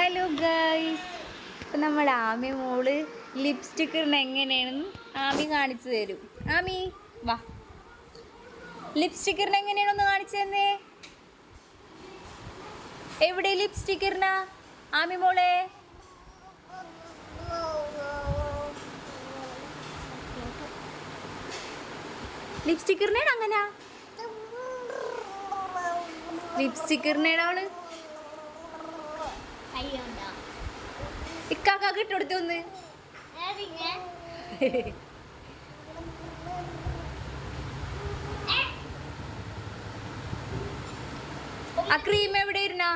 Hello guys ഇപ്പം നമ്മൾ ആമി മോൾ lipstick ഇടുന്ന എങ്ങനെയാണെന്ന് ആമി കാണിച്ചു തരും. ആമി വാ. ലിപ്സ്റ്റിക് ഇടുന്ന എങ്ങനെയാണെന്ന് കാണിച്ചു തന്നേ? എവിടെ ലിപ്സ്റ്റിക് ഇടുന്ന ആമി മോളെ? ലിപ്സ്റ്റിക് ഇടുന്നേടാ അങ്ങനെയാ ലിപ്സ്റ്റിക് ഇടുന്നേടാ അവൾ. കയ്യുണ്ടോ? ഇക്കാക്കാക്ക് ഇട്ടുകൊടുത്തു ഒന്ന്. ആ ക്രീം എവിടെ ഇരുന്ന?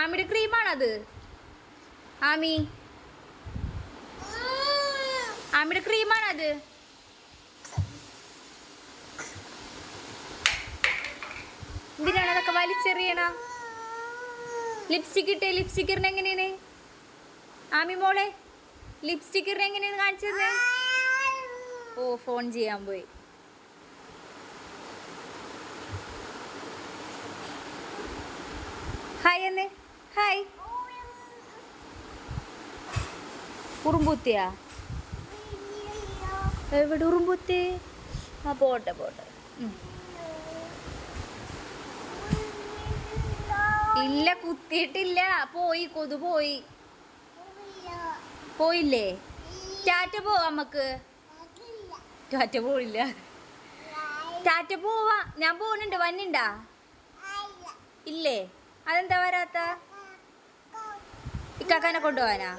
ആമിയുടെ ക്രീമാണത് ആമി. ആമിയുടെ ക്രീമാണത് എന്തിനാണ് അതൊക്കെ വലിച്ചെറിയണ? ലിപ്സ്റ്റിക് ഇട്ടേ ലിപ്സ്റ്റിക്കറിന് എങ്ങനെയാണ്? ആമി മോളെ ലിപ്സ്റ്റിക് ഇടുന്ന എങ്ങനെയാണ് കാണിച്ചത് ഓ ഫോൺ ചെയ്യാൻ പോയി. ഹായ് എന്ന് ഹായ് ഉറുമ്പൂത്തിയാ? എവിടെ ഉറുമ്പൂത്തി? ആ പോട്ടെ പോട്ടെ. ഇല്ല കുത്തിയിട്ടില്ല. പോയി കൊതു പോയി. പോയില്ലേ. ടാറ്റ പോവാ നമുക്ക് ടാറ്റ പോയില്ല. ടാറ്റ പോവാ. ഞാൻ പോകുന്നുണ്ട് വന്നിണ്ടാ? ഇല്ലേ. അതെന്താ വരാത്ത? ഇക്കാക്കാനെ കൊണ്ടുപോവാനാ?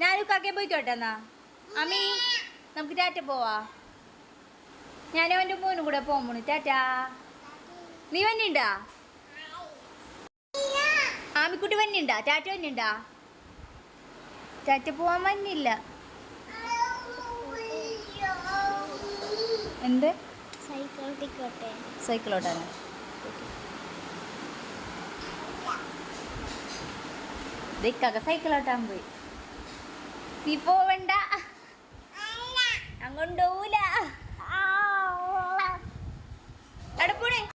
ഞാൻ ഇക്കാക്കെ പോയിക്കോട്ടെ എന്നാ? അമ്മി നമുക്ക് ടാറ്റ പോവാ. ഞാനും അവന്റെ മോനും കൂടെ പോകുമ്പോൾ ടാറ്റാ. നീ വന്നിണ്ടാ? ആമിക്കുട്ടി വന്നിണ്ടാ? ടാറ്റ വന്നിണ്ടാ? ടാറ്റ പോവാൻ വന്നില്ല. എന്ത്? സൈക്കിളോട്ടെ സൈക്കിളോട്ടാണ്. ദിക്കൊക്കെ സൈക്കിളോട്ടാൻ പോയി. നീ പോവണ്ട. അങ്ങോട്ട്